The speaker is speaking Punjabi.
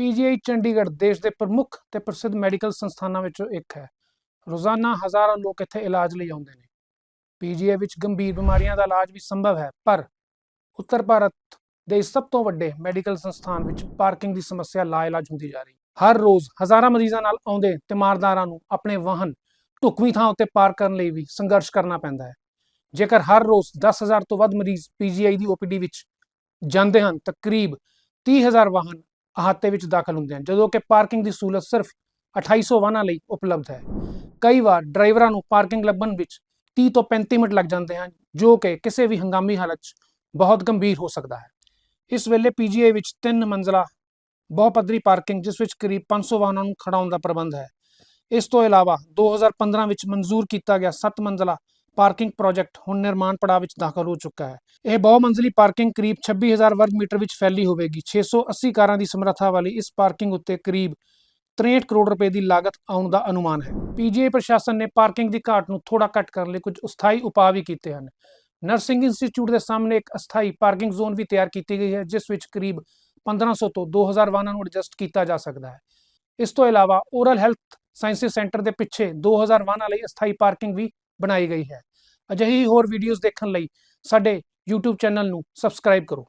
ਪੀਜੀਆਈ ਚੰਡੀਗੜ੍ਹ ਦੇਸ਼ ਦੇ ਪ੍ਰਮੁੱਖ ਤੇ ਪ੍ਰਸਿੱਧ ਮੈਡੀਕਲ ਸੰਸਥਾਨਾਂ ਵਿੱਚੋਂ ਇੱਕ ਹੈ। ਰੋਜ਼ਾਨਾ ਹਜ਼ਾਰਾਂ ਲੋਕ ਇੱਥੇ ਇਲਾਜ ਲਈ ਆਉਂਦੇ ਨੇ। ਪੀਜੀਆਈ ਵਿੱਚ ਗੰਭੀਰ ਬਿਮਾਰੀਆਂ ਦਾ ਇਲਾਜ ਵੀ ਸੰਭਵ ਹੈ, ਪਰ ਉੱਤਰ ਭਾਰਤ ਦੇ ਸਭ ਤੋਂ ਵੱਡੇ ਮੈਡੀਕਲ ਸੰਸਥਾਨ ਵਿੱਚ ਪਾਰਕਿੰਗ ਦੀ ਸਮੱਸਿਆ ਲਾਇਲਾਜ ਹੁੰਦੀ ਜਾ ਰਹੀ। ਹਰ ਰੋਜ਼ ਹਜ਼ਾਰਾਂ ਮਰੀਜ਼ਾਂ ਨਾਲ ਆਉਂਦੇ ਤਿਮਾਰਦਾਰਾਂ ਨੂੰ ਆਪਣੇ ਵਾਹਨ ਢੁਕਵੀਂ ਥਾਂ ਉੱਤੇ ਪਾਰਕ ਕਰਨ ਲਈ ਵੀ ਸੰਘਰਸ਼ ਕਰਨਾ ਪੈਂਦਾ ਹੈ। ਜੇਕਰ ਹਰ ਰੋਜ਼ 10000 ਤੋਂ ਵੱਧ ਮਰੀਜ਼ ਪੀਜੀਆਈ ਦੀ ਓਪੀਡੀ ਵਿੱਚ ਜਾਂਦੇ ਹਨ, ਤਾਂ ਕਰੀਬ 30000 ਵਾਹਨ ਅਹਾਤੇ ਵਿੱਚ ਦਾਖਲ ਹੁੰਦੇ ਹਨ, ਜਦੋਂ ਕਿ ਪਾਰਕਿੰਗ ਦੀ ਸਹੂਲਤ ਸਿਰਫ 2800 ਵਾਹਨਾਂ ਲਈ ਉਪਲਬਧ ਹੈ। ਕਈ ਵਾਰ ਡਰਾਈਵਰਾਂ ਨੂੰ ਪਾਰਕਿੰਗ ਲੱਭਣ ਵਿੱਚ 30 ਤੋਂ 35 ਮਿੰਟ ਲੱਗ ਜਾਂਦੇ ਹਨ, ਜੋ ਕਿ ਕਿਸੇ ਵੀ ਹੰਗਾਮੀ ਹਾਲਤ 'ਚ ਬਹੁਤ ਗੰਭੀਰ ਹੋ ਸਕਦਾ ਹੈ। ਇਸ ਵੇਲੇ ਪੀਜੀਆਈ ਵਿੱਚ ਤਿੰਨ ਮੰਜ਼ਲਾ ਬਹੁਪੱਧਰੀ ਪਾਰਕਿੰਗ, ਜਿਸ ਵਿੱਚ ਕਰੀਬ 500 ਵਾਹਨਾਂ ਨੂੰ ਖੜਾਉਣ ਦਾ ਪ੍ਰਬੰਧ ਹੈ। ਇਸ ਤੋਂ ਇਲਾਵਾ 2015 ਵਿੱਚ ਮਨਜ਼ੂਰ ਕੀਤਾ ਗਿਆ 7 ਮੰਜ਼ਲਾ ਪਾਰਕਿੰਗ ਪ੍ਰੋਜੈਕਟ ਹੁਣ ਨਿਰਮਾਣ ਪੜਾਅ ਵਿੱਚ ਦਾਖਲ ਹੋ ਚੁੱਕਾ ਹੈ। ਇਹ ਬਹੁਮੰਜ਼ਲੀ ਪਾਰਕਿੰਗ ਕਰੀਬ 26000 ਵਰਗ ਮੀਟਰ ਵਿੱਚ ਫੈਲੀ ਹੋਵੇਗੀ। 680 ਕਾਰਾਂ ਦੀ ਸਮਰੱਥਾ ਵਾਲੀ ਇਸ ਪਾਰਕਿੰਗ ਉੱਤੇ ਕਰੀਬ 63 ਕਰੋੜ ਰੁਪਏ ਦੀ ਲਾਗਤ ਆਉਣ ਦਾ ਅਨੁਮਾਨ ਹੈ। ਪੀਜੀਆਈ ਪ੍ਰਸ਼ਾਸਨ ਨੇ ਪਾਰਕਿੰਗ ਦੀ ਘਾਟ ਨੂੰ ਥੋੜਾ ਘੱਟ ਕਰਨ ਲਈ ਕੁਝ ਅਸਥਾਈ ਉਪਾਅ ਵੀ ਕੀਤੇ ਹਨ। ਨਰਸਿੰਗ ਇੰਸਟੀਚਿਊਟ ਦੇ ਸਾਹਮਣੇ ਇੱਕ ਅਸਥਾਈ ਪਾਰਕਿੰਗ ਜ਼ੋਨ ਵੀ ਤਿਆਰ ਕੀਤੀ ਗਈ ਹੈ, ਜਿਸ ਵਿੱਚ ਕਰੀਬ 1500 ਤੋਂ 2000 ਵਾਹਨਾਂ ਨੂੰ ਐਡਜਸਟ ਕੀਤਾ ਜਾ ਸਕਦਾ ਹੈ। ਇਸ ਤੋਂ ਇਲਾਵਾ ਓਰਲ ਹੈਲਥ ਸਾਇੰਸਿਸ ਸੈਂਟਰ ਦੇ ਪਿੱਛੇ 2000 ਵਾਹਨਾਂ ਲਈ ਅਸਥਾਈ ਪਾਰਕਿੰਗ ਵੀ ਬਣਾਈ ਗਈ ਹੈ। ਅਜਿਹੀ ਹੋਰ ਵੀਡੀਓਜ਼ ਦੇਖਣ ਲਈ ਸਾਡੇ YouTube ਚੈਨਲ ਨੂੰ ਸਬਸਕ੍ਰਾਈਬ ਕਰੋ।